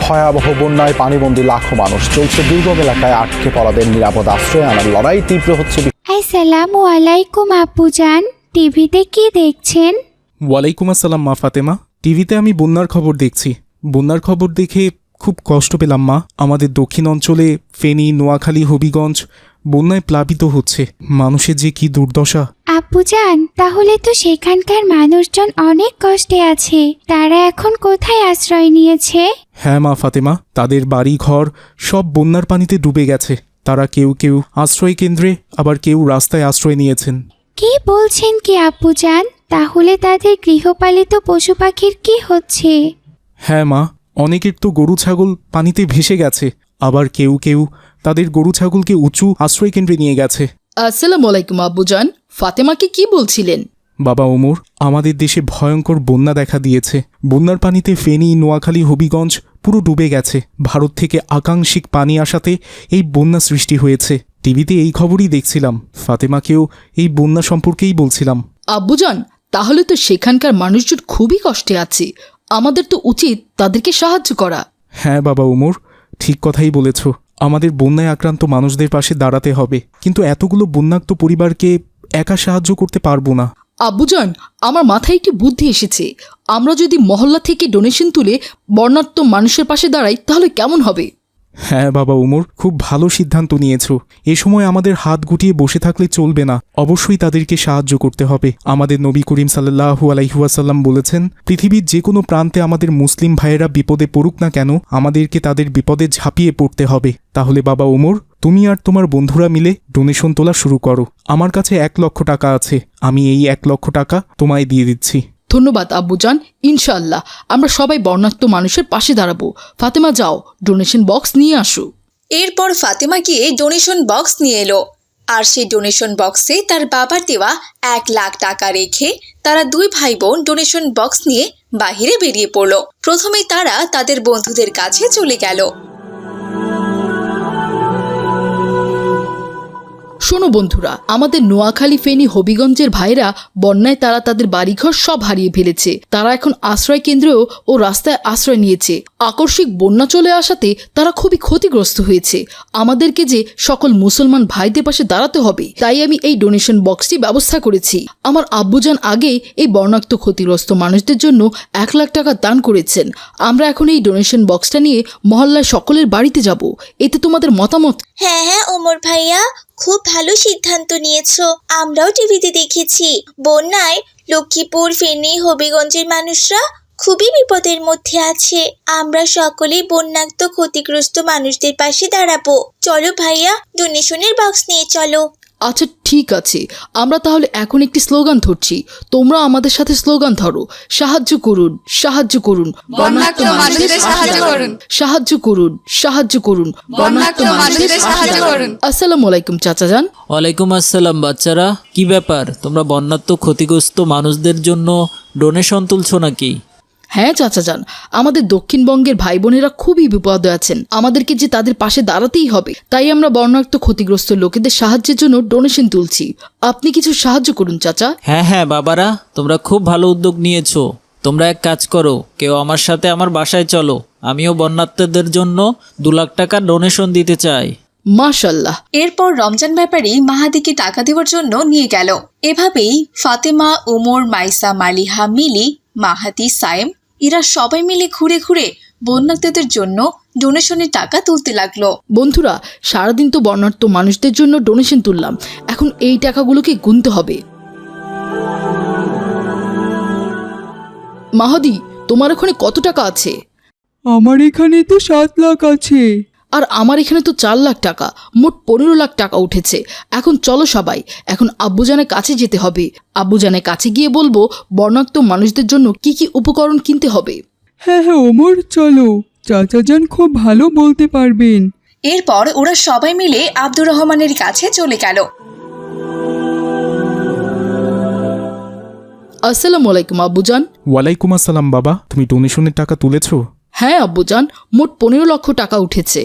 ভয়াবহ বন্যায় পানিবন্দী লাখো মানুষ চলছে দুর্গম এলাকায় আটকে পড়াদের নিরাপদ আশ্রয় আনার লড়াই তীব্র হচ্ছে আসসালামু আলাইকুম আপুজান টিভিতে কি দেখছেন? ওয়ালাইকুম আসসালাম মা ফাতেমা। টিভিতে আমি বন্যার খবর দেখছি। বন্যার খবর দেখে খুব কষ্ট পেলাম মা। আমাদের দক্ষিণ অঞ্চলে ফেনী নোয়াখালী হবিগঞ্জ বন্যায় প্লাবিত হচ্ছে। মানুষের যে কি দুর্দশা। আপু আপুজান তাহলে তো সেখানকার মানুষজন অনেক কষ্টে আছে। তারা এখন কোথায় আশ্রয় নিয়েছে? হ্যাঁ মা ফাতেমা তাদের বাড়ি ঘর সব বন্যার পানিতে ডুবে গেছে। তারা কেউ কেউ আশ্রয় কেন্দ্রে আবার কেউ রাস্তায় আশ্রয় নিয়েছেন। কি বলছেন কি আপুজান তাহলে তাদের গৃহপালিত পশু পাখির কি হচ্ছে? হ্যাঁ মা অনেকের তো গরু ছাগল পানিতে ভেসে গেছে। আবার কেউ কেউ তাদের গরু ছাগলকে উঁচু আশ্রয় কেন্দ্রে নিয়ে গেছে। আসসালামু আলাইকুম আব্বুজান। ফাতেমাকে কি বলছিলেন? বাবা ওমর আমাদের দেশে ভয়ঙ্কর বন্যা দেখা দিয়েছে। বন্যার পানিতে ফেনী নোয়াখালী হবিগঞ্জ পুরো ডুবে গেছে। ভারত থেকে আকাঙ্ক্ষিক পানি আসাতে এই বন্যা সৃষ্টি হয়েছে। টিভিতে এই খবরই দেখছিলাম। ফাতেমাকেও এই বন্যা সম্পর্কেই বলছিলাম। আব্বুজান তাহলে তো সেখানকার মানুষজন খুবই কষ্টে আছে। আমাদের তো উচিত তাদেরকে সাহায্য করা। হ্যাঁ বাবা উমর ঠিক কথাই বলেছ। আমাদের বন্যায় আক্রান্ত মানুষদের পাশে দাঁড়াতে হবে। কিন্তু এতগুলো বন্যাক্ত পরিবারকে একা সাহায্য করতে পারব না। আব্বুজান আমার মাথায় একটি বুদ্ধি এসেছে। আমরা যদি মহল্লা থেকে ডোনেশন তুলে বর্ণাত্ম মানুষের পাশে দাঁড়াই, তাহলে কেমন হবে? হ্যাঁ বাবা উমর, খুব ভালো সিদ্ধান্ত নিয়েছো। এ সময় আমাদের হাত গুটিয়ে বসে থাকলে চলবে না। অবশ্যই তাদেরকে সাহায্য করতে হবে। আমাদের নবী করিম সাল্লাহু আলাইহুয়াসাল্লাম বলেছেন, পৃথিবীর যে কোনো প্রান্তে আমাদের মুসলিম ভাইয়েরা বিপদে পড়ুক না কেন, আমাদেরকে তাদের বিপদে ঝাঁপিয়ে পড়তে হবে। তাহলে বাবা ওমর তুমি আর তোমার বন্ধুরা মিলে ডোনেশন তোলা শুরু করো। আমার কাছে এক লক্ষ টাকা আছে। আমি এই এক লক্ষ টাকা তোমায় দিয়ে দিচ্ছি। ধন্যবাদ, আব্বুজান। ইনশাআল্লাহ, আমরা সবাই বর্ণাঢ্য মানুষের পাশে দাঁড়াবো। ফাতেমা, যাও ডোনেশন বক্স নিয়ে আসো। এরপর ফাতেমা গিয়ে ডোনেশন বক্স নিয়ে এলো। আর সেই ডোনেশন বক্সে তার বাবার দেওয়া এক লাখ টাকা রেখে তারা দুই ভাই বোন ডোনেশন বক্স নিয়ে বাহিরে বেরিয়ে পড়ল। প্রথমে তারা তাদের বন্ধুদের কাছে চলে গেল। শোনো বন্ধুরা, আমাদের নোয়াখালী ফেনী হবিগঞ্জের ভাইরা বন্যায় তারা তাদের বাড়িঘর সব হারিয়ে ফেলেছে। তারা এখন আশ্রয় কেন্দ্রেও ও রাস্তায় আশ্রয় নিয়েছে। আকস্মিক বন্যা চলে আসাতে তারা খুবই ক্ষতিগ্রস্ত হয়েছে। আমাদেরকে যে সকল মুসলমান ভাইদের পাশে দাঁড়াতে হবে, তাই আমি এই ডোনেশন বক্সটি ব্যবস্থা করেছি। আমার আব্বুজান আগেই এই বর্ণাক্ত ক্ষতিগ্রস্ত মানুষদের জন্য এক লাখ টাকা দান করেছেন। আমরা এখন এই ডোনেশন বক্সটা নিয়ে মহল্লায় সকলের বাড়িতে যাব। এতে তোমাদের মতামত হ্যাঁ হ্যাঁ ওমর ভাইয়া। খুব ভালো সিদ্ধান্ত নিয়েছ। আমরাও টিভিতে দেখেছি। বন্যায় লক্ষ্মীপুর, ফেনী, হবিগঞ্জের মানুষরা খুবই বিপদের মধ্যে আছে। আমরা সকলেই বন্যাক্ত ক্ষতিগ্রস্ত মানুষদের পাশে দাঁড়াবো। চলো ভাইয়া ডোনেশনের বক্স নিয়ে চলো। আচ্ছা ঠিক আছে। আমরা তাহলে এখন একটি স্লোগান ধরছি। তোমরা আমাদের সাথে স্লোগান ধরো। সাহায্য করুন সাহায্য করুন। সাহায্য করুন। সাহায্য করুন সাহায্য করুন। বন্যাক্ত মানুষদের সাহায্য করুন। আসসালামু আলাইকুম চাচা যান। ওয়ালাইকুম আসসালাম বাচ্চারা। কি ব্যাপার? তোমরা বন্যাত্ম ক্ষতিগ্রস্ত মানুষদের জন্য ডোনেশন তুলছো নাকি? হ্যাঁ চাচা যান। আমাদের দক্ষিণবঙ্গের ভাই বোনেরা খুবই বিপদে আছেন। আমাদেরকে যে তাদের পাশে দাঁড়াতেই হবে তাই আমরা বর্ণাক্ত ক্ষতিগ্রস্ত লোকেদের সাহায্যের জন্য ডোনেশন তুলছি। আপনি কিছু সাহায্য করুন চাচা। হ্যাঁ হ্যাঁ বাবারা তোমরা খুব ভালো উদ্যোগ নিয়েছো। তোমরা এক কাজ করো কেউ আমার সাথে আমার বাসায় চলো। আমিও বন্যাত্মদের জন্য দু লাখ টাকা ডোনেশন দিতে চাই। মাশাল্লাহ এরপর রমজান ব্যাপারী মাহাদিকে টাকা দেওয়ার জন্য নিয়ে গেল। এভাবেই ফাতেমা ওমর মাইসা মালিহা মিলি মাহাদি সায়েম এরা সবাই মিলে ঘুরে ঘুরে বন্যাক্তদের জন্য ডোনেশনের টাকা তুলতে লাগল। বন্ধুরা সারাদিন তো বর্ণার্থ মানুষদের জন্য ডোনেশন তুললাম। এখন এই টাকাগুলোকে গুনতে হবে। মাহাদি তোমার ওখানে কত টাকা আছে? আমার এখানে তো সাত লাখ আছে। আর আমার এখানে তো চার লাখ টাকা মোট পনেরো লাখ টাকা উঠেছে। এখন চলো সবাই এখন আব্বুজানের কাছে যেতে হবে। আব্বুজানের কাছে গিয়ে বলব বর্ণাক্ত মানুষদের জন্য কি কি উপকরণ কিনতে হবে। হ্যাঁ হ্যাঁ ওমর চলো। চাচা যান খুব ভালো বলতে পারবেন। এরপর ওরা সবাই মিলে আব্দুর রহমানের কাছে চলে গেল। আসসালামু আলাইকুম আব্বুজান। ওয়ালাইকুম আসসালাম বাবা। তুমি ডোনেশনের টাকা তুলেছো? হ্যাঁ আব্বুজান মোট পনেরো লক্ষ টাকা উঠেছে।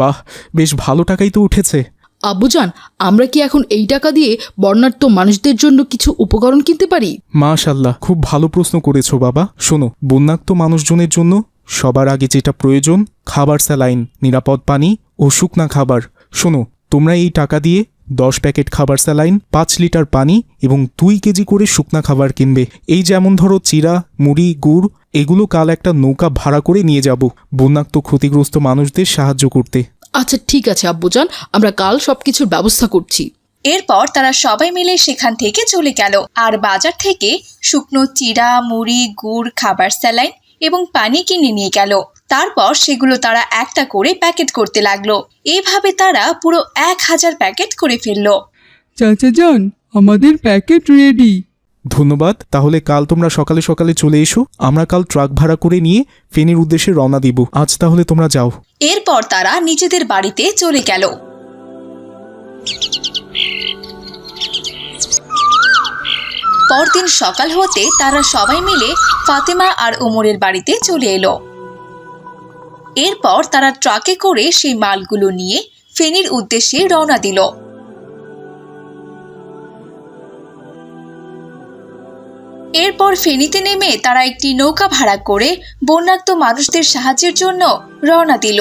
বাহ বেশ ভালো টাকাই তো উঠেছে। আব্বুজান আমরা কি এখন এই টাকা দিয়ে বর্ণাঢ্য মানুষদের জন্য কিছু উপকরণ কিনতে পারি? মাশাল্লাহ খুব ভালো প্রশ্ন করেছ বাবা। শোনো বন্যাক্ত মানুষজনের জন্য সবার আগে যেটা প্রয়োজন খাবার স্যালাইন নিরাপদ পানি ও শুকনা খাবার। শোনো তোমরা এই টাকা দিয়ে দশ প্যাকেট খাবার স্যালাইন পাঁচ লিটার পানি এবং দুই কেজি করে শুকনা খাবার কিনবে। এই যেমন ধরো চিরা মুড়ি গুড় এগুলো কাল একটা নৌকা ভাড়া করে নিয়ে যাব। বন্যাক্ত ক্ষতিগ্রস্ত মানুষদের সাহায্য করতে। আচ্ছা ঠিক আছে আব্বুজান। আমরা কাল সবকিছুর ব্যবস্থা করছি। এরপর তারা সবাই মিলে সেখান থেকে চলে গেল। আর বাজার থেকে শুকনো চিড়া মুড়ি গুড় খাবার স্যালাইন এবং পানি কিনে নিয়ে গেল। তারপর সেগুলো তারা একটা করে প্যাকেট করতে লাগল। এভাবে তারা পুরো এক হাজার প্যাকেট করে ফেলল। চাচা যান আমাদের প্যাকেট রেডি ধন্যবাদ তাহলে কাল তোমরা সকালে সকালে চলে এসো আমরা কাল ট্রাক ভাড়া করে নিয়ে ফেনীর উদ্দেশ্যে রওনা দিব। আজ তাহলে তোমরা যাও। এরপর তারা নিজেদের বাড়িতে চলে গেল। পরদিন সকাল হতে তারা সবাই মিলে ফাতেমা আর ওমরের বাড়িতে চলে এলো। এরপর তারা ট্রাকে করে সেই মালগুলো নিয়ে ফেনীর উদ্দেশ্যে রওনা দিল। এরপর ফেনীতে নেমে তারা একটি নৌকা ভাড়া করে বন্যাক্ত মানুষদের সাহায্যের জন্য রওনা দিল।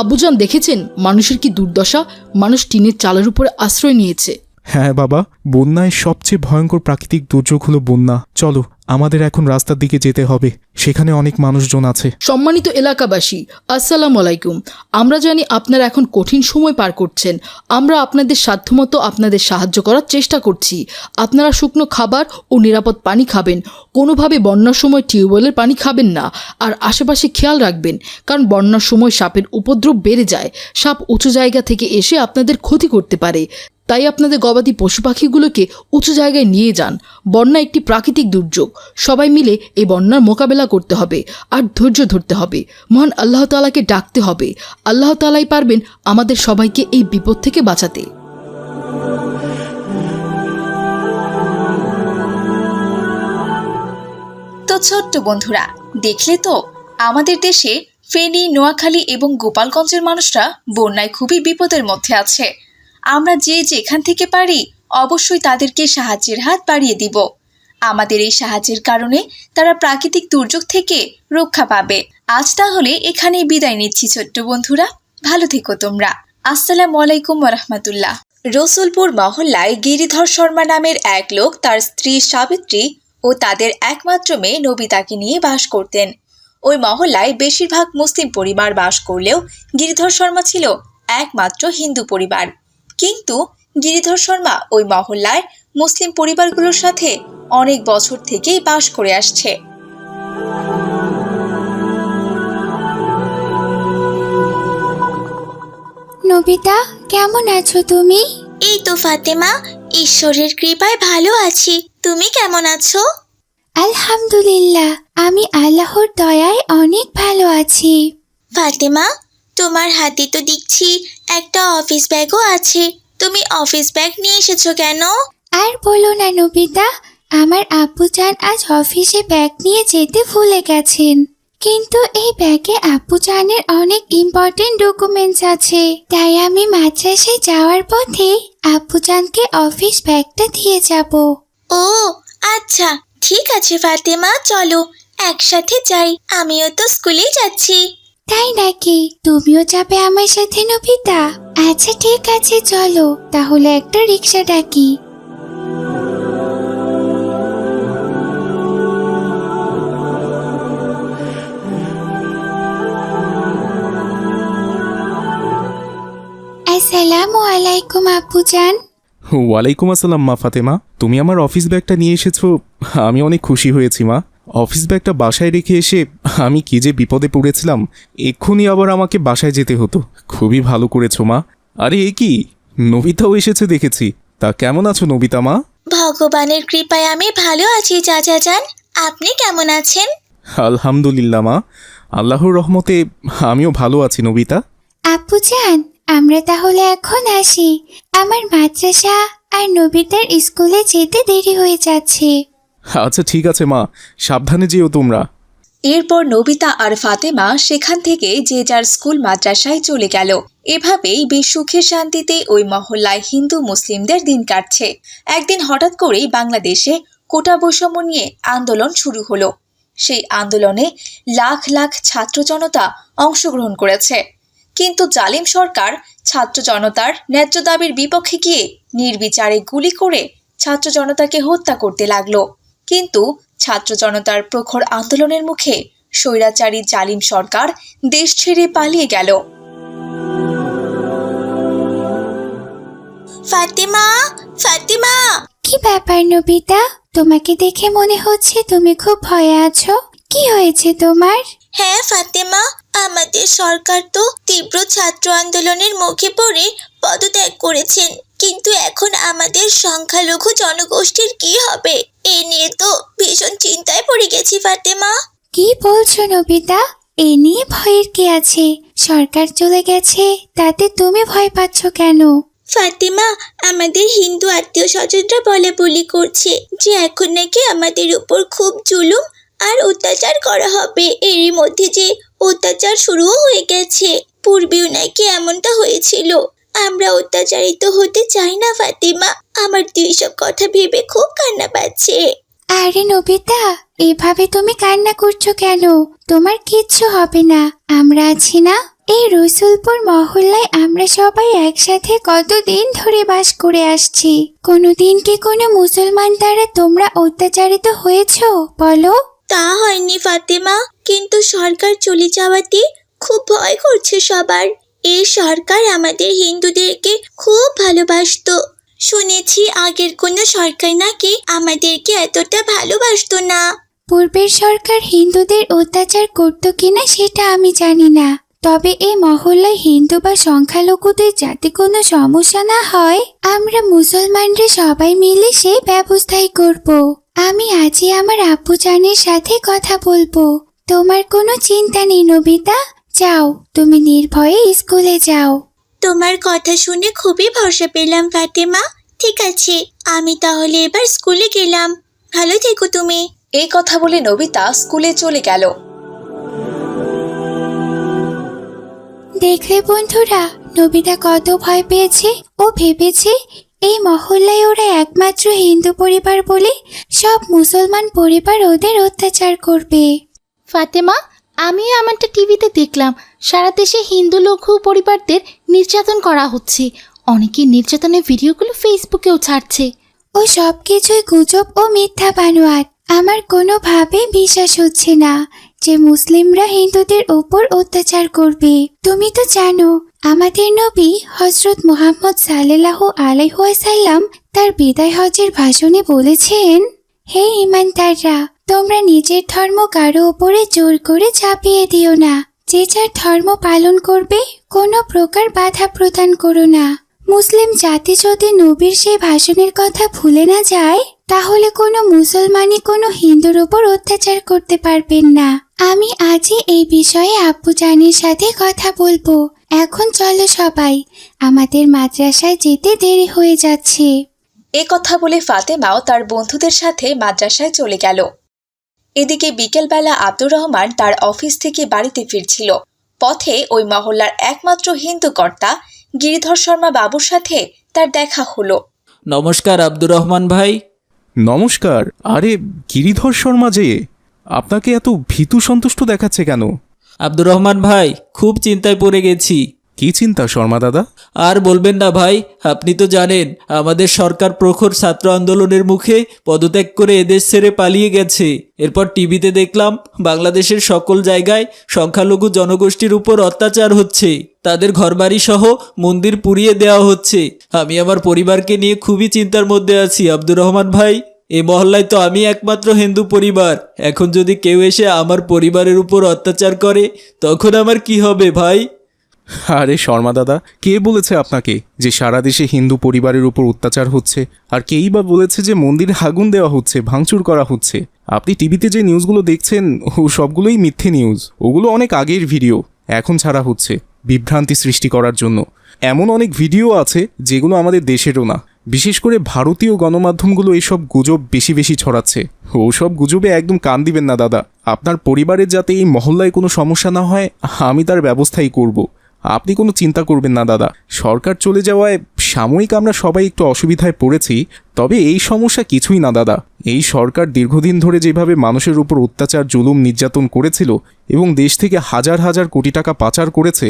আব্বুজান দেখেছেন, মানুষের কি দুর্দশা? মানুষ টিনের চালের উপরে আশ্রয় নিয়েছে। হ্যাঁ বাবা, বন্যায় সবচেয়ে ভয়ঙ্কর প্রাকৃতিক দুর্যোগ হলো বন্যা। চলো, আমাদের এখন রাস্তার দিকে যেতে হবে। সেখানে অনেক মানুষজন আছে। সম্মানিত এলাকাবাসী, আসসালামু আলাইকুম। আমরা জানি আপনারা এখন কঠিন সময় পার করছেন। আমরা আপনাদের সাধ্যমতো আপনাদের সাহায্য করার চেষ্টা করছি। আপনারা শুকনো খাবার ও নিরাপদ পানি খাবেন। কোনোভাবে বন্যার সময় টিউবওয়েলের পানি খাবেন না। আর আশেপাশে খেয়াল রাখবেন, কারণ বন্যার সময় সাপের উপদ্রব বেড়ে যায়। সাপ উঁচু জায়গা থেকে এসে আপনাদের ক্ষতি করতে পারে। তাই আপনাদের গবাদি পশু পাখিগুলোকে উঁচু জায়গায় নিয়ে যান। বন্যা একটি প্রাকৃতিক দুর্যোগ। সবাই মিলে এই বন্যার মোকাবেলা করতে হবে আর ধৈর্য ধরতে হবে। মহান আল্লাহ তালাকে ডাকতে হবে। আল্লাহ তালাই পারবেন আমাদের সবাইকে এই বিপদ থেকে বাঁচাতে। তো ছোট্ট বন্ধুরা, দেখলে তো? আমাদের দেশে ফেনী, নোয়াখালী এবং গোপালগঞ্জের মানুষরা বন্যায় খুবই বিপদের মধ্যে আছে। আমরা যে যেখান থেকে পারি, অবশ্যই তাদেরকে সাহায্যের হাত বাড়িয়ে দিব। আমাদের এই সাহায্যের কারণে তারা প্রাকৃতিক দুর্যোগ থেকে রক্ষা পাবে। আজ তাহলে এখানেই বিদায় নিচ্ছি ছোট্ট বন্ধুরা। ভালো থেকো তোমরা। আসসালামু আলাইকুম রহমতুল্লাহ রসুলপুর মহল্লায় গিরিধর শর্মা নামের এক লোক তার স্ত্রী সাবিত্রী ও তাদের একমাত্র মেয়ে নবিতাকে নিয়ে বাস করতেন। ওই মহল্লায় বেশিরভাগ মুসলিম পরিবার বাস করলেও গিরিধর শর্মা ছিল একমাত্র হিন্দু পরিবার। কিন্তু গিরিধর শর্মা ওই মহল্লায় মুসলিম পরিবারগুলোর সাথে অনেক বছর থেকেই বাস করে আসছে। নবিতা কেমন আছো তুমি? এই তো ফাতেমা ঈশ্বরের কৃপায় ভালো আছি। তুমি কেমন আছো? আলহামদুলিল্লাহ আমি আল্লাহর দয়ায় অনেক ভালো আছি। ফাতেমা তোমার হাতে তো দেখছি একটা অফিস ব্যাগও আছে। তুমি অফিস ব্যাগ নিয়ে এসেছ কেন? আর বলো না নবিতা আমার আব্বুজান আজ অফিসে ব্যাগ নিয়ে যেতে ভুলে গেছেন। কিন্তু এই ব্যাগে আপু চানের অনেক ইম্পর্টেন্ট ডকুমেন্টস আছে। তাই আমি মাদ্রাসায় যাওয়ার পথে আব্বুজানকে অফিস ব্যাগটা দিয়ে যাব। ও আচ্ছা ঠিক আছে ফাতেমা চলো একসাথে যাই। আমিও তো স্কুলে যাচ্ছি। তাই নাকি? তুমিও যাবে আমার সাথে, নবিতা? আচ্ছা ঠিক আছে, চলো। তাহলে একটা রিক্সা ডাকি। আসসালামু আলাইকুম আব্বুজান ওয়ালাইকুম আসসালাম, মা ফাতেমা। তুমি আমার অফিস ব্যাগটা নিয়ে এসেছ। আমি অনেক খুশি হয়েছি, মা। অফিস ব্যাগটা বাসায় রেখে এসে আমি কি যে বিপদে পড়েছিলাম এক্ষুনি আবার আমাকে বাসায় যেতে হতো। খুবই ভালো করেছ মা। আরে এ কি? নবিতাও এসেছে দেখেছি। তা কেমন আছো নবিতা মা? ভগবানের কৃপায় আমি ভালো আছি চাচা যান আপনি কেমন আছেন? আলহামদুলিল্লাহ মা। আল্লাহর রহমতে আমিও ভালো আছি নবিতা। আপু যান আমরা তাহলে এখন আসি। আমার মাদ্রাসা আর নবিতার স্কুলে যেতে দেরি হয়ে যাচ্ছে। আচ্ছা ঠিক আছে মা। সাবধানে যেও তোমরা। এরপর নবিতা আর ফাতেমা সেখান থেকে যে যার স্কুল মাদ্রাসায় চলে গেল। এভাবেই বেশ সুখে শান্তিতে ওই মহল্লায় হিন্দু মুসলিমদের দিন কাটছে। একদিন হঠাৎ করেই বাংলাদেশে কোটা বৈষম্য নিয়ে আন্দোলন শুরু হলো। সেই আন্দোলনে লাখ লাখ ছাত্র জনতা অংশগ্রহণ করেছে। কিন্তু জালিম সরকার ছাত্র জনতার ন্যায্য দাবির বিপক্ষে গিয়ে নির্বিচারে গুলি করে ছাত্র জনতাকে হত্যা করতে লাগল। কিন্তু ছাত্র জনতার প্রখর আন্দোলনের মুখে স্বৈরাচারী জালিম সরকার দেশ ছেড়ে পালিয়ে গেল। ফাতেমা ফাতেমা! কি ব্যাপার নবিতা? তোমাকে দেখে মনে হচ্ছে তুমি খুব ভয়ে আছো। কি হয়েছে তোমার? হ্যাঁ ফাতেমা আমাদের সরকার তো তীব্র ছাত্র আন্দোলনের মুখে পড়ে পদত্যাগ করেছেন। কিন্তু এখন আমাদের সংখ্যালঘু জনগোষ্ঠীর কি হবে? এ নিয়ে তো ভীষণ চিন্তায় পড়ে গেছি ফাতেমা। কি বলছো নবিতা? এ নিয়ে ভয়ের কি আছে? সরকার চলে গেছে তাতে তুমি ভয় পাচ্ছ কেন? ফাতেমা আমাদের হিন্দু আত্মীয় স্বজনরা বলে বলি করছে যে এখন নাকি আমাদের উপর খুব জুলুম আর অত্যাচার করা হবে। এরই মধ্যে যে অত্যাচার শুরুও হয়ে গেছে। পূর্বেও নাকি এমনটা হয়েছিল। আমরা অত্যাচারিত হতে চাই না ফাতেমা। আমার তো এইসব কথা ভেবে খুব কান্না পাচ্ছে। আরে নবিতা এভাবে তুমি কান্না করছ কেন? তোমার কিচ্ছু হবে না। আমরা আছি না? এই রসুলপুর মহল্লায় আমরা সবাই একসাথে কতদিন ধরে বাস করে আসছি। কোনোদিন কি কোনো মুসলমান দ্বারা তোমরা অত্যাচারিত হয়েছো? বলো। তা হয়নি ফাতেমা। কিন্তু সরকার চলে যাওয়াতে খুব ভয় করছে সবার। এই সরকার আমাদের হিন্দুদেরকে খুব ভালোবাসতো। শুনেছি আগের কোনো সরকার নাকি আমাদেরকে এতটা ভালোবাসতো না। পূর্বের সরকার হিন্দুদের অত্যাচার করতো কিনা সেটা আমি জানি না। তবে এই মহল্লায় হিন্দু বা সংখ্যালঘুদের যাতে কোনো সমস্যা না হয়, আমরা মুসলমানরা সবাই মিলে সেই ব্যবস্থাই করব। আমি আজই আমার আব্বু সাথে কথা বলব। তোমার কোনো চিন্তা নেই, নবিতা? যাও তুমি নির্ভয়ে স্কুলে যাও। তোমার কথা শুনে খুবই ভরসা পেলাম ফাতেমা। ঠিক আছে আমি তাহলে এবার স্কুলে গেলাম। ভালো থেকো তুমি। এই কথা বলে নবিতা স্কুলে চলে গেল। দেখলে বন্ধুরা নবিতা কত ভয় পেয়েছে ও ভেবেছে এই মহল্লায় ওরা একমাত্র হিন্দু পরিবার বলে সব মুসলমান পরিবার ওদের অত্যাচার করবে। ফাতেমা আমিও আমারটা টিভিতে দেখলাম। সারা দেশে হিন্দু লঘু পরিবারদের নির্যাতন করা হচ্ছে। অনেকে নির্যাতনের ভিডিওগুলো ফেসবুকেও ছাড়ছে। ও সব কিছুই গুজব ও মিথ্যা বানোয়াট। আমার কোনোভাবে বিশ্বাস হচ্ছে না যে মুসলিমরা হিন্দুদের ওপর অত্যাচার করবে। তুমি তো জানো, আমাদের নবী হজরত মোহাম্মদ সাল্লাহ আলাইহাসাল্লাম তার বিদায় হজের ভাষণে বলেছেন হে ইমানদাররা, তোমরা নিজের ধর্ম কারও ওপরে জোর করে চাপিয়ে দিও না। যে যার ধর্ম পালন করবে, কোনো প্রকার বাধা প্রদান করো না। মুসলিম জাতি যদি নবীর সেই ভাষণের কথা ভুলে না যায়, তাহলে কোনো মুসলমানই কোনো হিন্দুর ওপর অত্যাচার করতে পারবেন না। আমি আজই এই বিষয়ে আব্বু জানির সাথে কথা বলব। এখন চলো সবাই, আমাদের মাদ্রাসায় যেতে দেরি হয়ে যাচ্ছে। এ কথা বলে ফাতেমাও তার বন্ধুদের সাথে মাদ্রাসায় চলে গেল। এদিকে বিকেলবেলা আব্দুর রহমান তার অফিস থেকে বাড়িতে ফিরছিল। পথে ওই মহল্লার একমাত্র হিন্দু কর্তা গিরিধর শর্মা বাবুর সাথে তার দেখা হলো। নমস্কার আব্দুর রহমান ভাই। নমস্কার। আরে গিরিধর শর্মা যে আপনাকে এত ভীতু সন্তুষ্ট দেখাচ্ছে কেন? আব্দুর রহমান ভাই খুব চিন্তায় পড়ে গেছি। কি চিন্তা শর্মা দাদা? আর বলবেন না ভাই, আপনি তো জানেন, আমাদের সরকার প্রখর ছাত্র আন্দোলনের মুখে পদত্যাগ করে এদেশ ছেড়ে পালিয়ে গেছে। এরপর টিভিতে দেখলাম, বাংলাদেশের সকল জায়গায় সংখ্যালঘু জনগোষ্ঠীর উপর অত্যাচার হচ্ছে। তাদের ঘরবাড়ি সহ মন্দির পুড়িয়ে দেওয়া হচ্ছে। আমি আমার পরিবারকে নিয়ে খুবই চিন্তার মধ্যে আছি, আব্দুর রহমান ভাই। এই মহল্লায় তো আমি একমাত্র হিন্দু পরিবার। এখন যদি কেউ এসে আমার পরিবারের উপর অত্যাচার করে, তখন আমার কি হবে ভাই? আরে শর্মা দাদা, কে বলেছে আপনাকে যে সারা দেশে হিন্দু পরিবারের উপর অত্যাচার হচ্ছে? আর কেই বা বলেছে যে মন্দিরে আগুন দেওয়া হচ্ছে, ভাঙচুর করা হচ্ছে? আপনি টিভিতে যে নিউজগুলো দেখছেন, ও সবগুলোই মিথ্যে নিউজ। ওগুলো অনেক আগের ভিডিও, এখন ছাড়া হচ্ছে বিভ্রান্তি সৃষ্টি করার জন্য। এমন অনেক ভিডিও আছে যেগুলো আমাদের দেশেরও না। বিশেষ করে ভারতীয় গণমাধ্যমগুলো এইসব গুজব বেশি বেশি ছড়াচ্ছে। ওসব গুজবে একদম কান দিবেন না দাদা। আপনার পরিবারের যাতে এই মহল্লায় কোনো সমস্যা না হয়, আমি তার ব্যবস্থাই করব। আপনি কোনো চিন্তা করবেন না, দাদা। সরকার চলে যাওয়ায় সাময়িক আমরা সবাই একটু অসুবিধায় পড়েছি, তবে এই সমস্যা কিছুই না, দাদা। এই সরকার দীর্ঘদিন ধরে যেভাবে মানুষের উপর অত্যাচার, জুলুম, নির্যাতন করেছিল এবং দেশ থেকে হাজার হাজার কোটি টাকা পাচার করেছে,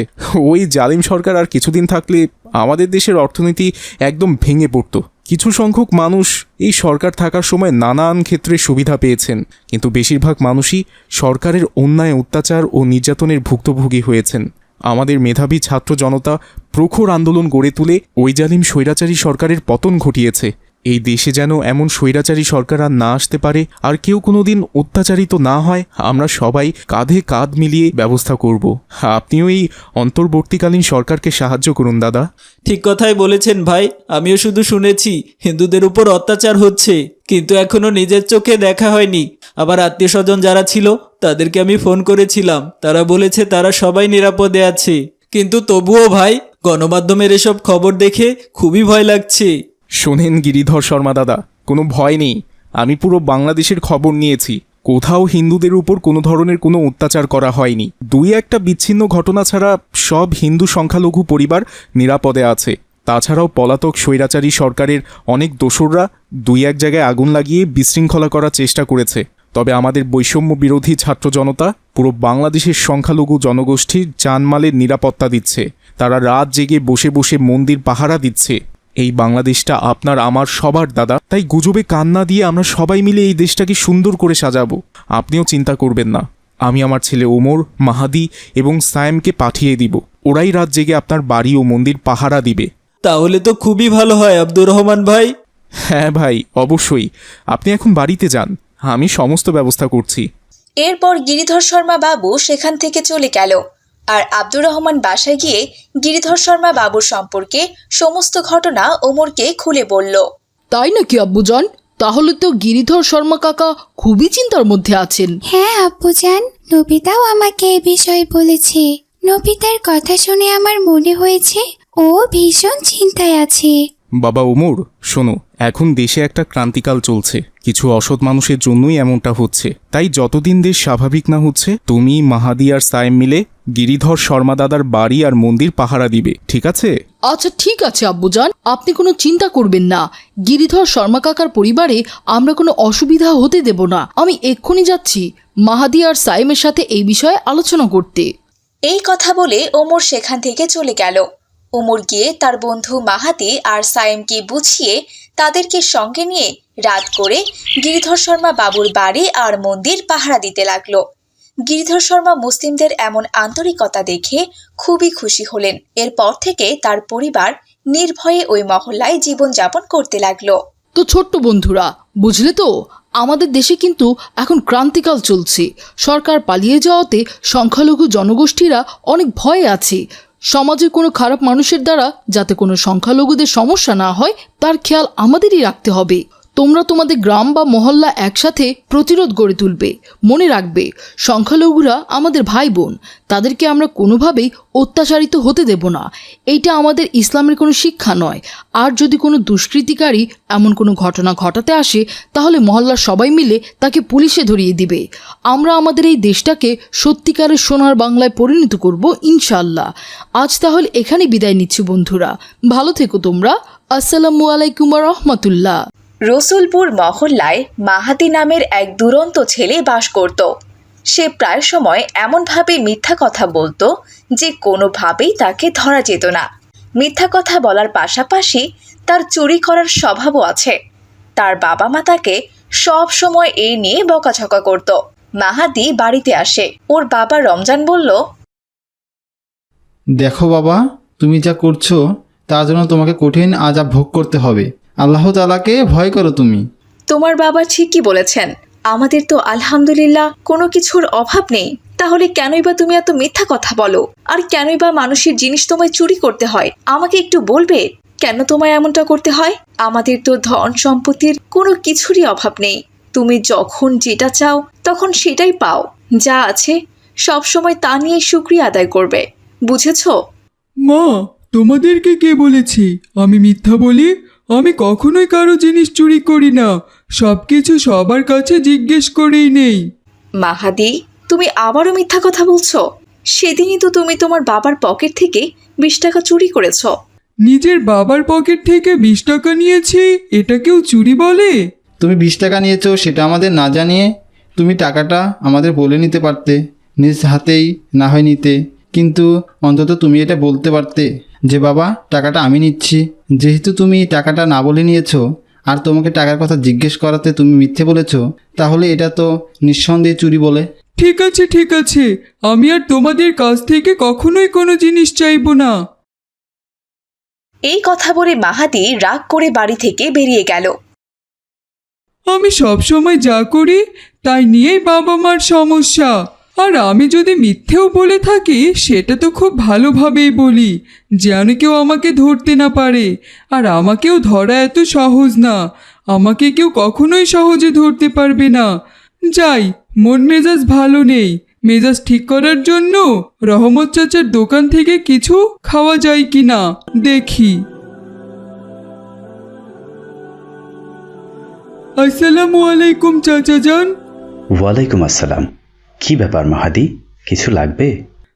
ওই জালিম সরকার আর কিছুদিন থাকলে আমাদের দেশের অর্থনীতি একদম ভেঙে পড়তো। কিছু সংখ্যক মানুষ এই সরকার থাকার সময় নানান ক্ষেত্রে সুবিধা পেয়েছেন, কিন্তু বেশিরভাগ মানুষই সরকারের অন্যায়, অত্যাচার ও নির্যাতনের ভুক্তভোগী হয়েছেন। আমাদের মেধাবী ছাত্র জনতা প্রখর আন্দোলন গড়ে তুলে ওই জালিম স্বৈরাচারী সরকারের পতন ঘটিয়েছে। এই দেশে যেন এমন স্বৈরাচারী সরকার আর না আসতে পারে, আর কেউ কোনোদিন অত্যাচারিত না হয়, আমরা সবাই কাঁধে কাঁধ মিলিয়ে ব্যবস্থা করব। আপনিও এই অন্তর্বর্তীকালীন সরকারকে সাহায্য করুন, দাদা। ঠিক কথাই বলেছেন ভাই, আমিও শুধু শুনেছি, হিন্দুদের উপর অত্যাচার হচ্ছে, কিন্তু এখনও নিজের চোখে দেখা হয়নি। আবার আত্মীয় স্বজন যারা ছিল, তাদেরকে আমি ফোন করেছিলাম, তারা বলেছে তারা সবাই নিরাপদে আছে। কিন্তু তবুও ভাই, গণমাধ্যমের এসব খবর দেখে খুবই ভয় লাগছে। শোনেন গিরিধর শর্মা দাদা, কোনো ভয় নেই। আমি পুরো বাংলাদেশের খবর নিয়েছি। কোথাও হিন্দুদের উপর কোনো ধরনের কোনো অত্যাচার করা হয়নি। দুই একটা বিচ্ছিন্ন ঘটনা ছাড়া সব হিন্দু সংখ্যালঘু পরিবার নিরাপদে আছে। তাছাড়াও পলাতক স্বৈরাচারী সরকারের অনেক দোসররা দুই এক জায়গায় আগুন লাগিয়ে বিশৃঙ্খলা করার চেষ্টা করেছে। তবে আমাদের বৈষম্য বিরোধী ছাত্র জনতা পুরো বাংলাদেশের সংখ্যালঘু জনগোষ্ঠীর জানমালের নিরাপত্তা দিচ্ছে। তারা রাত জেগে বসে বসে মন্দির পাহারা দিচ্ছে। এই বাংলাদেশটা আপনার আমার সবার দাদা। তাই গুজবে কান্না দিয়ে আমরা সবাই মিলে এই দেশটাকে সুন্দর করে সাজাবো। আপনিও চিন্তা করবেন না। আমি আমার ছেলে ওমর মাহাদি এবং সায়েমকে পাঠিয়ে দিব। ওরাই রাত জেগে আপনার বাড়ি ও মন্দির পাহারা দিবে। তাহলে তো খুবই ভালো হয় আব্দুর রহমান ভাই। হ্যাঁ ভাই অবশ্যই। আপনি এখন বাড়িতে যান। আমি সমস্ত ব্যবস্থা করছি। এরপর গিরিধর শর্মা বাবু সেখান থেকে চলে গেল। আর আব্দুর রহমান বাসায় গিয়ে গিরিধর শর্মা বাবুর সম্পর্কে সমস্ত ঘটনা ওমরকে খুলে বলল। তাই নাকি আব্বুজান? তাহলে তো গিরিধর শর্মা কাকা খুবই চিন্তার মধ্যে আছেন। হ্যাঁ আব্বুজান নবিতাও আমাকে এ বিষয়ে বলেছে। নবিতার কথা শুনে আমার মনে হয়েছে ও ভীষণ চিন্তায় আছে। বাবা ওমর শোনো এখন দেশে একটা ক্রান্তিকাল চলছে। কিছু অসৎ মানুষের জন্যই এমনটা হচ্ছে। তাই যতদিন দেশ স্বাভাবিক না হচ্ছে তুমি মাহাদি আর সায়েম মিলে গিরিধর শর্মা দাদার বাড়ি আর মন্দির পাহারা দিবে ঠিক আছে? আচ্ছা ঠিক আছে আব্বুজান। আপনি কোনো চিন্তা করবেন না। গিরিধর শর্মা কাকার পরিবারে আমরা কোনো অসুবিধা হতে দেব না। আমি এক্ষুনি যাচ্ছি মাহাদি আর সাইমের সাথে এই বিষয়ে আলোচনা করতে। এই কথা বলে ওমর সেখান থেকে চলে গেল। ওমর গিয়ে তার বন্ধু মাহাতি আর সায়েমকে বুঝিয়ে তাদেরকে সঙ্গে নিয়ে রাত করে গিরিধর শর্মা বাবুর বাড়ি আর মন্দির পাহারা দিতে লাগল। গিরিধর শর্মা মুসলিমদের এমন আন্তরিকতা দেখে খুবই খুশি হলেন। এরপর থেকে তার পরিবার নির্ভয়ে ওই মহল্লায় জীবনযাপন করতে লাগল। তো ছোট্ট বন্ধুরা, বুঝলে তো? আমাদের দেশে কিন্তু এখন ক্রান্তিকাল চলছে। সরকার পালিয়ে যাওয়াতে সংখ্যালঘু জনগোষ্ঠীরা অনেক ভয়ে আছে। সমাজে কোনো খারাপ মানুষের দ্বারা যাতে কোনো সংখ্যালঘুদের সমস্যা না হয়, তার খেয়াল আমাদেরই রাখতে হবে। তোমরা তোমাদের গ্রাম বা মহল্লা একসাথে প্রতিরোধ গড়ে তুলবে, মনে রাখবে। সংখ্যালঘুরা আমাদের ভাই বোন তাদেরকে আমরা কোনোভাবেই অত্যাচারিত হতে দেব না। এইটা আমাদের ইসলামের কোনো শিক্ষা নয়। আর যদি কোনো দুষ্কৃতিকারী এমন কোনো ঘটনা ঘটাতে আসে, তাহলে মহল্লার সবাই মিলে তাকে পুলিশে ধরিয়ে দিবে। আমরা আমাদের এই দেশটাকে সত্যিকারের সোনার বাংলায় পরিণত করব ইনশাল্লাহ আজ তাহলে এখানে বিদায় নিচ্ছি বন্ধুরা। ভালো থেকো তোমরা। আসসালামু আলাইকুম রহমতুল্লাহ। রসুলপুর মহল্লায় মাহাতি নামের এক দুরন্ত ছেলে বাস করত। সে প্রায় সময় এমনভাবে মিথ্যা কথা বলতো যে কোনোভাবেই তাকে ধরা যেত না। মিথ্যা কথা বলার পাশাপাশি তার চুরি করার স্বভাবও আছে। তার বাবা মা তাকে সব সময় এই নিয়ে বকাঝকা করত। মাহাদি বাড়িতে আসে। ওর বাবা রমজান বলল, দেখো বাবা, তুমি যা করছ তার জন্য তোমাকে কঠিন আজাব ভোগ করতে হবে। আল্লাহ তালাকে ভয় করো তুমি। তোমার বাবা ঠিকই বলেছেন আমাদের তো আলহামদুলিল্লাহ কোনো কিছুর অভাব নেই তাহলে কেনই বা তুমি এত মিথ্যা কথা বলো? আর কেনই বা মানুষের জিনিস তোমায় চুরি করতে হয়? আমাকে একটু বলবে? কেন তোমায় এমনটা করতে হয়? আমাদের তো ধন সম্পত্তির কোনো কিছুরই অভাব নেই। তুমি যখন যেটা চাও তখন সেটাই পাও। যা আছে সব সময় তা নিয়ে শুক্রিয়া আদায় করবে। বুঝেছ? মা তোমাদেরকে কে বলেছি? আমি মিথ্যা বলি? আমি কখনোই কারও জিনিস চুরি করি না। সব কিছু সবার কাছে জিজ্ঞেস করেই নেই। মাহাদি তুমি আবারও মিথ্যা কথা বলছো? সেদিনই তো তুমি তোমার বাবার পকেট থেকে বিশ টাকা চুরি করেছ। নিজের বাবার পকেট থেকে বিশ টাকা নিয়েছি এটা কেউ চুরি বলে? তুমি বিশ টাকা নিয়েছো সেটা আমাদের না জানিয়ে তুমি টাকাটা আমাদের বলে নিতে পারতে নিজ হাতেই না হয় নিতে। কিন্তু অন্তত তুমি এটা বলতে পারতে। যে বাবা টাকাটা আমি নিচ্ছি। যেহেতু তুমি টাকাটা না বলে নিয়েছো আর তোমাকে টাকার কথা জিজ্ঞেস করাতে তুমি মিথ্যে বলেছ তাহলে এটা তো নিঃসন্দেহে চুরি বলে। ঠিক আছে ঠিক আছে। আমি আর তোমাদের কাছ থেকে কখনোই কোনো জিনিস চাইব না। এই কথা বলে মাহাদি রাগ করে বাড়ি থেকে বেরিয়ে গেল। আমি সব সময় যা করি তাই নিয়েই বাবা মার সমস্যা। আর আমি যদি মিথ্যেও বলে থাকি, সেটা তো খুব ভালোভাবেই বলি, যেন কেউ আমাকে ধরতে না পারে। আর আমাকেও ধরা এত সহজ না, আমাকে কেউ কখনোই সহজে ধরতে পারবে না। যাই, মন মেজাজ ভালো নেই। মেজাজ ঠিক করার জন্য রহমত চাচার দোকান থেকে কিছু খাওয়া যায় কি না দেখি। আসসালামু আলাইকুম চাচা যান ওয়ালাইকুম আসসালাম। কি ব্যাপার মাহাদি? কিছু লাগবে?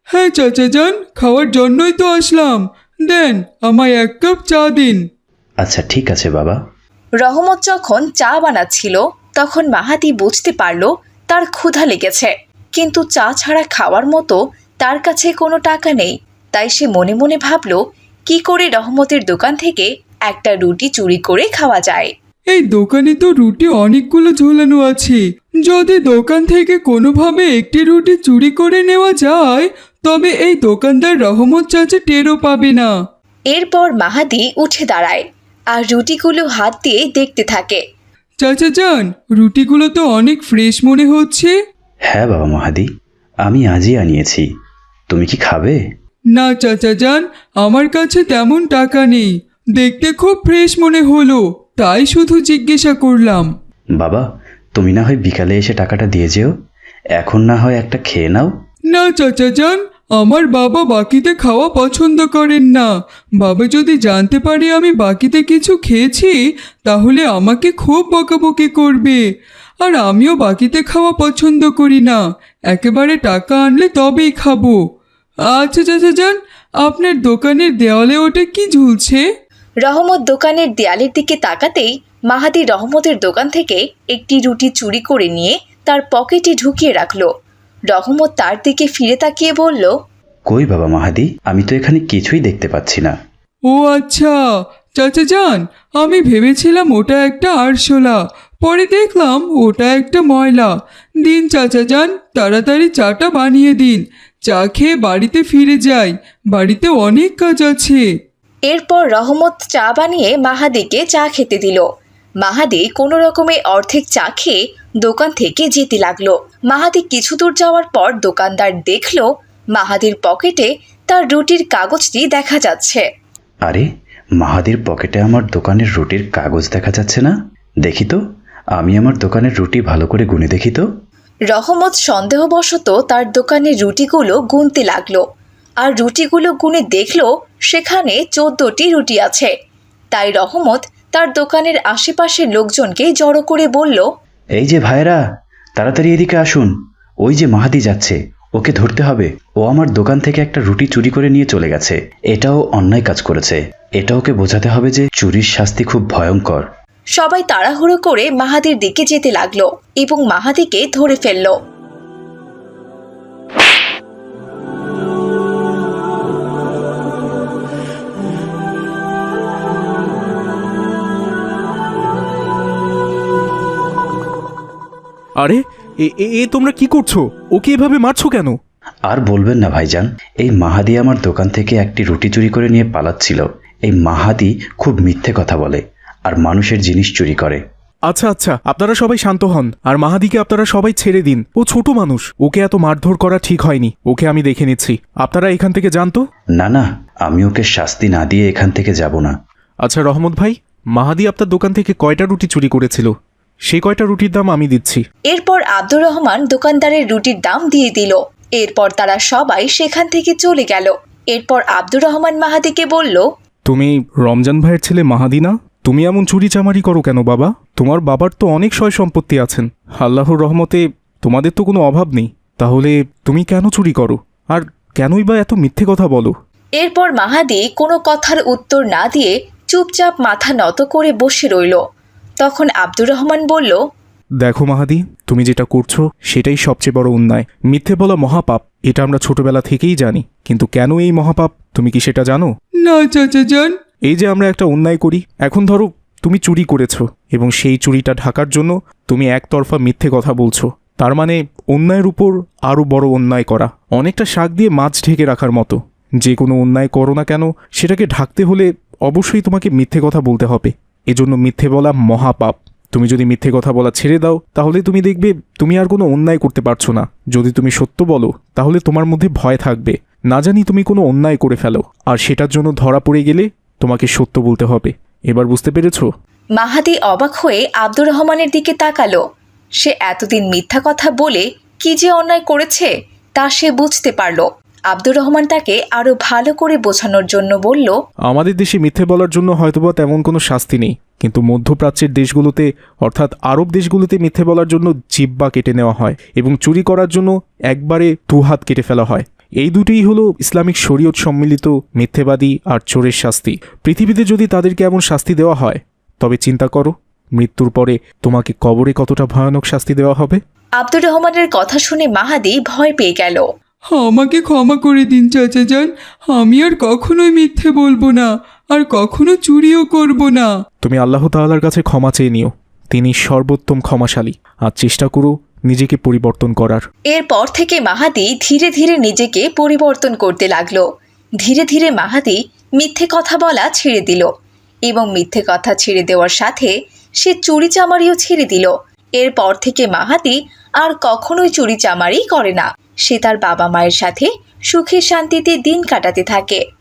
হ্যাঁ চাচা যান খাওয়ার জন্যই তো আসলাম। দেন আমায় এক কাপ চা দিন। আচ্ছা ঠিক আছে বাবা। রহমত যখন চা বানাচ্ছিল তখন মাহাদি বুঝতে পারল তার ক্ষুধা লেগেছে। কিন্তু চা ছাড়া খাওয়ার মতো তার কাছে কোনো টাকা নেই। তাই সে মনে মনে ভাবল কি করে রহমতের দোকান থেকে একটা রুটি চুরি করে খাওয়া যায়। এই দোকানে তো রুটি অনেকগুলো ঝোলানো আছে। যদি দোকান থেকে কোনোভাবে একটি রুটি চুরি করে নেওয়া যায় তবে এই দোকানদার রহমত চাচা টেরও পাবে না। এরপর মাহাদি উঠে দাঁড়ায় আর রুটিগুলো হাত দিয়ে দেখতে থাকে। চাচা যান রুটিগুলো তো অনেক ফ্রেশ মনে হচ্ছে। হ্যাঁ বাবা মাহাদি আমি আজই আনিয়েছি। তুমি কি খাবে? না চাচা যান আমার কাছে তেমন টাকা নেই। দেখতে খুব ফ্রেশ মনে হলো। তাই শুধু জিজ্ঞাসা করলাম। বাবা তুমি না হয় বিকালে এসে টাকাটা দিয়ে যেও। এখন না হয় একটা খেয়ে নাও। না চাচা যান। আমার বাবা বাকিতে খাওয়া পছন্দ করেন না। বাবা যদি জানতে পারে আমি বাকিতে কিছু খেয়েছি তাহলে আমাকে খুব বকাবকি করবে। আর আমিও বাকিতে খাওয়া পছন্দ করি না। একেবারে টাকা আনলে তবেই খাব। আচ্ছা চাচা যান। আপনার দোকানের দেওয়ালে ওটা কি ঝুলছে? রহমত দোকানের দেয়ালের দিকে তাকাতেই মাহাদি রহমতের দোকান থেকে একটি রুটি চুরি করে নিয়ে তার পকেটে ঢুকিয়ে রাখল। রহমত তার দিকে ফিরে তাকিয়ে বলল কই বাবা মাহাদি আমি তো এখানে কিছুই দেখতে পাচ্ছি না। ও আচ্ছা চাচা যান আমি ভেবেছিলাম ওটা একটা আরশোলা পরে দেখলাম ওটা একটা ময়লা। দিন চাচা যান তাড়াতাড়ি চাটা বানিয়ে দিন চা খেয়ে বাড়িতে ফিরে যাই বাড়িতে অনেক কাজ আছে। এরপর রহমত চা বানিয়ে মাহাদিকে চা খেতে দিল। মাহাদি কোনো রকমে অর্ধেক চা খেয়ে দোকান থেকে যেতে লাগল। মাহাদি কিছু দূর যাওয়ার পর দোকানদার দেখল মাহাদির পকেটে তার রুটির কাগজটি দেখা যাচ্ছে। আরে মাহাদির পকেটে আমার দোকানের রুটির কাগজ দেখা যাচ্ছে না? দেখি তো আমি আমার দোকানের রুটি ভালো করে গুনে দেখি তো। রহমত সন্দেহবশত তার দোকানের রুটিগুলো গুনতে লাগল। আর রুটিগুলো গুনে দেখল সেখানে চোদ্দটি রুটি আছে। তাই রহমত তার দোকানের আশেপাশের লোকজনকে জড়ো করে বলল এই যে ভাইরা তাড়াতাড়ি এদিকে আসুন। ওই যে মাহাদি যাচ্ছে ওকে ধরতে হবে। ও আমার দোকান থেকে একটা রুটি চুরি করে নিয়ে চলে গেছে। এটাও অন্যায় কাজ করেছে। এটা ওকে বোঝাতে হবে যে চুরির শাস্তি খুব ভয়ঙ্কর। সবাই তাড়াহুড়ো করে মাহাদির দিকে যেতে লাগল এবং মাহাদিকে ধরে ফেলল। আরে এ এ- এ তোমরা কি করছ? ওকে এভাবে মারছো কেন? আর বলবেন না ভাইজান এই মাহাদি আমার দোকান থেকে একটি রুটি চুরি করে নিয়ে পালাচ্ছিল। এই মাহাদি খুব মিথ্যে কথা বলে আর মানুষের জিনিস চুরি করে। আচ্ছা আচ্ছা আপনারা সবাই শান্ত হন আর মাহাদিকে আপনারা সবাই ছেড়ে দিন। ও ছোট মানুষ ওকে এত মারধর করা ঠিক হয়নি। ওকে আমি দেখে নিচ্ছি। আপনারা এখান থেকে জানতো না না আমি ওকে শাস্তি না দিয়ে এখান থেকে যাব না। আচ্ছা রহমত ভাই মাহাদি আপনার দোকান থেকে কয়টা রুটি চুরি করেছিল? সেই কয়টা রুটির দাম আমি দিচ্ছি। এরপর আব্দুর রহমান দোকানদারের রুটির দাম দিয়ে দিল। এরপর তারা সবাই সেখান থেকে চলে গেল। এরপর আব্দুর রহমান মাহাদিকে বলল তুমি রমজান ভাইয়ের ছেলে মাহাদি না? তুমি এমন চুরি চামারি করো কেন বাবা? তোমার বাবার তো অনেক সয় সম্পত্তি আছেন। আল্লাহর রহমতে তোমাদের তো কোনো অভাব নেই। তাহলে তুমি কেন চুরি করো? আর কেনই বা এত মিথ্যে কথা বলো? এরপর মাহাদি কোনো কথার উত্তর না দিয়ে চুপচাপ মাথা নত করে বসে রইল। তখন আব্দুর রহমান বলল দেখো মাহাদি তুমি যেটা করছ সেটাই সবচেয়ে বড় অন্যায়। মিথ্যে বলা মহাপাপ এটা আমরা ছোটবেলা থেকেই জানি। কিন্তু কেন এই মহাপাপ? তুমি কি সেটা জানো? না চাচা যান এই যে আমরা একটা অন্যায় করি এখন ধরো তুমি চুরি করেছ এবং সেই চুরিটা ঢাকার জন্য তুমি একতরফা মিথ্যে কথা বলছো। তার মানে অন্যায়ের উপর আরও বড় অন্যায় করা। অনেকটা শাক দিয়ে মাছ ঢেকে রাখার মতো। যে কোনো অন্যায় করো না কেন সেটাকে ঢাকতে হলে অবশ্যই তোমাকে মিথ্যে কথা বলতে হবে। এজন্য মিথ্যে বলা মহাপাপ। তুমি যদি মিথ্যে কথা বলা ছেড়ে দাও, তাহলে তুমি দেখবে তুমি আর কোনো অন্যায় করতে পারছ না। যদি তুমি সত্য বলো, তাহলে তোমার মধ্যে ভয় থাকবে। না জানি তুমি কোনো অন্যায় করে ফেলো, আর সেটার জন্য ধরা পড়ে গেলে তোমাকে সত্য বলতে হবে। এবার বুঝতে পেরেছ? মাহাদি অবাক হয়ে আব্দুর রহমানের দিকে তাকালো। সে এতদিন মিথ্যা কথা বলে কি যে অন্যায় করেছে, তা সে বুঝতে পারল। আব্দুর রহমান তাকে আরও ভালো করে বোঝানোর জন্য বলল আমাদের দেশে মিথ্যে বলার জন্য হয়তোবা তেমন কোনো শাস্তি নেই কিন্তু মধ্যপ্রাচ্যের দেশগুলোতে অর্থাৎ আরব দেশগুলোতে মিথ্যে বলার জন্য জিব্বা কেটে নেওয়া হয় এবং চুরি করার জন্য একবারে দু হাত কেটে ফেলা হয়। এই দুটিই হলো ইসলামিক শরীয়ত সম্মিলিত মিথ্যেবাদী আর চোরের শাস্তি। পৃথিবীতে যদি তাদেরকে এমন শাস্তি দেওয়া হয় তবে চিন্তা করো মৃত্যুর পরে তোমাকে কবরে কতটা ভয়ানক শাস্তি দেওয়া হবে? আব্দুর রহমানের কথা শুনে মাহাদি ভয় পেয়ে গেল। আমাকে ক্ষমা করে দিন চাচা যান। আমি আর কখনোই মিথ্যে বলব না আর কখনো চুরিও করব না। তুমি আল্লাহ তাআলার কাছে ক্ষমা চেয়ে নিও। তিনি সর্বোত্তম ক্ষমাশালী। আর চেষ্টা করো নিজেকে পরিবর্তন করার। এরপর থেকে মাহাদি ধীরে ধীরে নিজেকে পরিবর্তন করতে লাগল। ধীরে ধীরে মাহাদি মিথ্যে কথা বলা ছেড়ে দিল এবং মিথ্যে কথা ছেড়ে দেওয়ার সাথে সে চুরি চামারিও ছেড়ে দিল। এরপর থেকে মাহাদি আর কখনোই চুরি চামারি করে না। সে তার বাবা মায়ের সাথে সুখে শান্তিতে দিন কাটাতে থাকে।